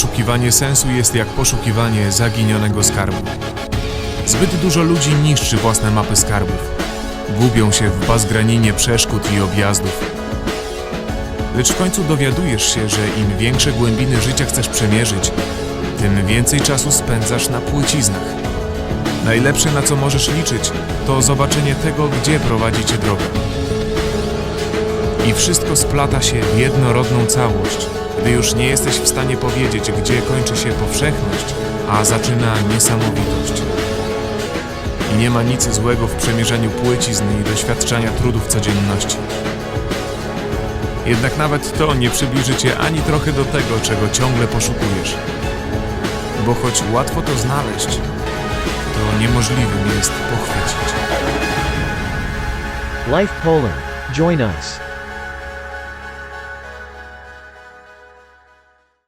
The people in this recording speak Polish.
poszukiwanie sensu jest jak poszukiwanie zaginionego skarbu. Zbyt dużo ludzi niszczy własne mapy skarbów. Gubią się w bazgraninie przeszkód i objazdów. Lecz w końcu dowiadujesz się, że im większe głębiny życia chcesz przemierzyć, tym więcej czasu spędzasz na płyciznach. Najlepsze na co możesz liczyć, to zobaczenie tego, gdzie prowadzi cię droga. I wszystko splata się w jednorodną całość, gdy już nie jesteś w stanie powiedzieć, gdzie kończy się powszechność, a zaczyna niesamowitość. I nie ma nic złego w przemierzaniu płycizn i doświadczania trudów codzienności. Jednak nawet to nie przybliży cię ani trochę do tego, czego ciągle poszukujesz. Bo choć łatwo to znaleźć, to niemożliwym jest pochwycić. Life Poland. Join us.